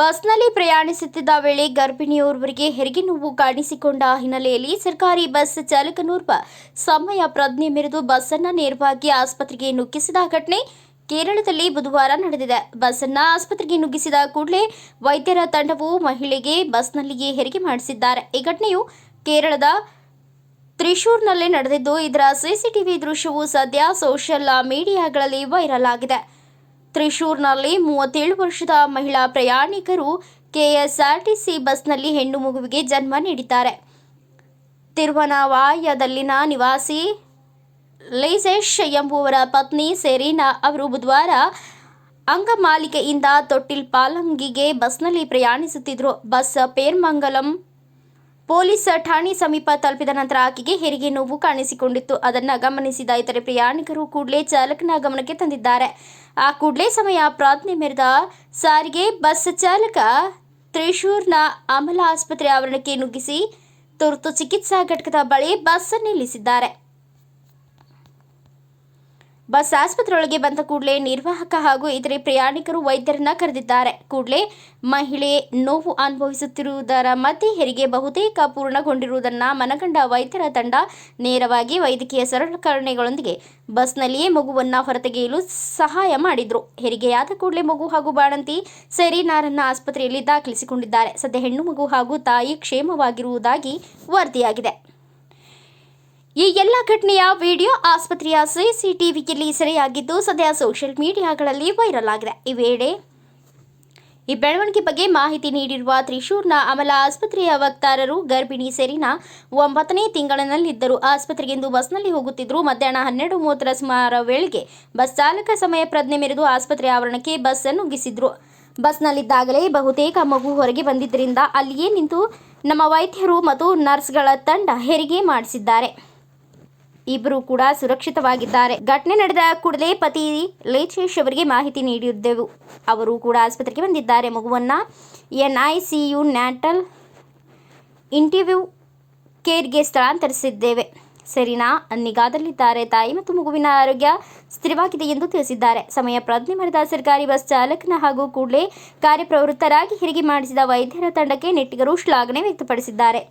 ಬಸ್ನಲ್ಲಿ ಪ್ರಯಾಣಿಸುತ್ತಿದ್ದ ವೇಳೆ ಗರ್ಭಿಣಿಯೋರ್ವರಿಗೆ ಹೆರಿಗೆ ನೋವು ಕಾಣಿಸಿಕೊಂಡ ಹಿನ್ನೆಲೆಯಲ್ಲಿ ಸರ್ಕಾರಿ ಬಸ್ ಚಾಲಕನೋರ್ವ ಸಮಯ ಪ್ರಜ್ಞೆ ಮೆರೆದು ಬಸ್ಸನ್ನ ನೇರವಾಗಿ ಆಸ್ಪತ್ರೆಗೆ ನುಗ್ಗಿಸಿದ ಘಟನೆ ಕೇರಳದಲ್ಲಿ ಬುಧವಾರ ನಡೆದಿದೆ. ಬಸ್ಸನ್ನ ಆಸ್ಪತ್ರೆಗೆ ನುಗ್ಗಿಸಿದ ಕೂಡಲೇ ವೈದ್ಯರ ತಂಡವು ಮಹಿಳೆಗೆ ಬಸ್ನಲ್ಲಿಯೇ ಹೆರಿಗೆ ಮಾಡಿಸಿದ್ದಾರೆ. ಈ ಘಟನೆಯು ಕೇರಳದ ತ್ರಿಶೂರ್ನಲ್ಲೇ ನಡೆದಿದ್ದು, ಇದರ ಸಿಸಿಟಿವಿ ದೃಶ್ಯವು ಸದ್ಯ ಸೋಷಿಯಲ್ ಮೀಡಿಯಾಗಳಲ್ಲಿ ವೈರಲ್ ಆಗಿದೆ. ತ್ರಿಶೂರ್ನಲ್ಲಿ ಮೂವತ್ತೇಳು ವರ್ಷದ ಮಹಿಳಾ ಪ್ರಯಾಣಿಕರು ಕೆಎಸ್ಆರ್ಟಿಸಿ ಬಸ್ನಲ್ಲಿ ಹೆಣ್ಣು ಮಗುವಿಗೆ ಜನ್ಮ ನೀಡಿದ್ದಾರೆ. ತಿರುವನಾವಾಯದಲ್ಲಿನ ನಿವಾಸಿ ಲೈಸೇಶ್ ಎಂಬುವರ ಪತ್ನಿ ಸೆರೀನಾ ಅವರು ಬುಧವಾರ ಅಂಗಮಾಲಿಕೆಯಿಂದ ತೊಟ್ಟಿಲ್ ಪಾಲಂಗಿಗೆ ಬಸ್ನಲ್ಲಿ ಪ್ರಯಾಣಿಸುತ್ತಿದ್ದರು. ಬಸ್ ಪೇರ್ಮಂಗಲಂ ಪೊಲೀಸ್ ಠಾಣೆ ಸಮೀಪ ತಲುಪಿದ ನಂತರ ಆಕೆಗೆ ಹೆರಿಗೆ ನೋವು ಕಾಣಿಸಿಕೊಂಡಿತ್ತು. ಅದನ್ನು ಗಮನಿಸಿದ ಇತರೆ ಪ್ರಯಾಣಿಕರು ಕೂಡಲೇ ಚಾಲಕನ ಗಮನಕ್ಕೆ ತಂದಿದ್ದಾರೆ. ಆ ಕೂಡಲೇ ಸಮಯ ಪ್ರಾರ್ಥನೆ ಮೆರೆದ ಸಾರಿಗೆ ಬಸ್ ಚಾಲಕ ತ್ರಿಶೂರ್ನ ಅಮಲ ಆಸ್ಪತ್ರೆ ಆವರಣಕ್ಕೆ ನುಗ್ಗಿಸಿ ತುರ್ತು ಚಿಕಿತ್ಸಾ ಘಟಕದ ಬಳಿ ಬಸ್ ನಿಲ್ಲಿಸಿದ್ದಾರೆ. ಬಸ್ ಆಸ್ಪತ್ರೆಯೊಳಗೆ ಬಂದ ಕೂಡಲೇ ನಿರ್ವಾಹಕ ಹಾಗೂ ಇತರೆ ಪ್ರಯಾಣಿಕರು ವೈದ್ಯರನ್ನ ಕರೆದಿದ್ದಾರೆ. ಕೂಡಲೇ ಮಹಿಳೆ ನೋವು ಅನುಭವಿಸುತ್ತಿರುವುದರ ಮಧ್ಯೆ ಹೆರಿಗೆ ಬಹುತೇಕ ಪೂರ್ಣಗೊಂಡಿರುವುದನ್ನು ಮನಗಂಡ ವೈದ್ಯರ ತಂಡ ನೇರವಾಗಿ ವೈದ್ಯಕೀಯ ಸಲಕರಣೆಗಳೊಂದಿಗೆ ಬಸ್ನಲ್ಲಿಯೇ ಮಗುವನ್ನು ಹೊರತೆಗೆಯಲು ಸಹಾಯ ಮಾಡಿದ್ರು. ಹೆರಿಗೆಯಾದ ಕೂಡಲೇ ಮಗು ಹಾಗೂ ಬಾಣಂತಿ ಸರಿನಾರನ್ನ ಆಸ್ಪತ್ರೆಯಲ್ಲಿ ದಾಖಲಿಸಿಕೊಂಡಿದ್ದಾರೆ. ಸದ್ಯ ಹೆಣ್ಣು ಮಗು ಹಾಗೂ ತಾಯಿ ಕ್ಷೇಮವಾಗಿರುವುದಾಗಿ ವರದಿಯಾಗಿದೆ. ಈ ಎಲ್ಲ ಘಟನೆಯ ವಿಡಿಯೋ ಆಸ್ಪತ್ರೆಯ ಸಿಸಿಟಿವಿಯಲ್ಲಿ ಸೆರೆಯಾಗಿದ್ದು ಸದ್ಯ ಸೋಷಿಯಲ್ ಮೀಡಿಯಾಗಳಲ್ಲಿ ವೈರಲ್ ಆಗಿದೆ. ಈ ವೇಳೆ ಈ ಬೆಳವಣಿಗೆ ಬಗ್ಗೆ ಮಾಹಿತಿ ನೀಡಿರುವ ತ್ರಿಶೂರ್ನ ಅಮಲ ಆಸ್ಪತ್ರೆಯ ವಕ್ತಾರರು, ಗರ್ಭಿಣಿ ಸೆರಿನಾ ಒಂಬತ್ತನೇ ತಿಂಗಳಿನಲ್ಲಿದ್ದರು ಆಸ್ಪತ್ರೆಗೆಂದು ಬಸ್ನಲ್ಲಿ ಹೋಗುತ್ತಿದ್ದರು. ಮಧ್ಯಾಹ್ನ ಹನ್ನೆರಡು ಮೂವತ್ತರ ಸುಮಾರ ವೇಳೆಗೆ ಬಸ್ ಚಾಲಕ ಸಮಯ ಪ್ರಜ್ಞೆ ಮೆರೆದು ಆಸ್ಪತ್ರೆ ಆವರಣಕ್ಕೆ ಬಸ್ ನುಗ್ಗಿಸಿದ್ರು. ಬಸ್ನಲ್ಲಿದ್ದಾಗಲೇ ಬಹುತೇಕ ಮಗು ಹೊರಗೆ ಬಂದಿದ್ದರಿಂದ ಅಲ್ಲಿಯೇ ನಿಂತು ನಮ್ಮ ವೈದ್ಯರು ಮತ್ತು ನರ್ಸ್ಗಳ ತಂಡ ಹೆರಿಗೆ ಮಾಡಿಸಿದ್ದಾರೆ. ಇಬ್ಬರು ಕೂಡ ಸುರಕ್ಷಿತವಾಗಿದ್ದಾರೆ. ಘಟನೆ ನಡೆದ ಕೂಡಲೇ ಪತಿ ಲೇಚೇಶ್ ಅವರಿಗೆ ಮಾಹಿತಿ ನೀಡಿದ್ದೆವು. ಅವರು ಕೂಡ ಆಸ್ಪತ್ರೆಗೆ ಬಂದಿದ್ದಾರೆ. ಮಗುವನ್ನ ಎನ್ಐಸಿಯು ನ್ಯಾಟಲ್ ಇಂಟಿವ್ಯೂ ಕೇರ್ಗೆ ಸ್ಥಳಾಂತರಿಸಿದ್ದೇವೆ. ಸರಿನಾ ನಿಗಾದಲ್ಲಿದ್ದಾರೆ. ತಾಯಿ ಮತ್ತು ಮಗುವಿನ ಆರೋಗ್ಯ ಸ್ಥಿರವಾಗಿದೆ ಎಂದು ತಿಳಿಸಿದ್ದಾರೆ. ಸಮಯ ಪ್ರಜ್ಞೆ ಮರೆದ ಸರ್ಕಾರಿ ಬಸ್ ಚಾಲಕನ ಹಾಗೂ ಕೂಡಲೇ ಕಾರ್ಯಪ್ರವೃತ್ತರಾಗಿ ಹೆರಿಗೆ ಮಾಡಿಸಿದ ವೈದ್ಯರ ತಂಡಕ್ಕೆ ನೆಟ್ಟಿಗರು ಶ್ಲಾಘನೆ ವ್ಯಕ್ತಪಡಿಸಿದ್ದಾರೆ.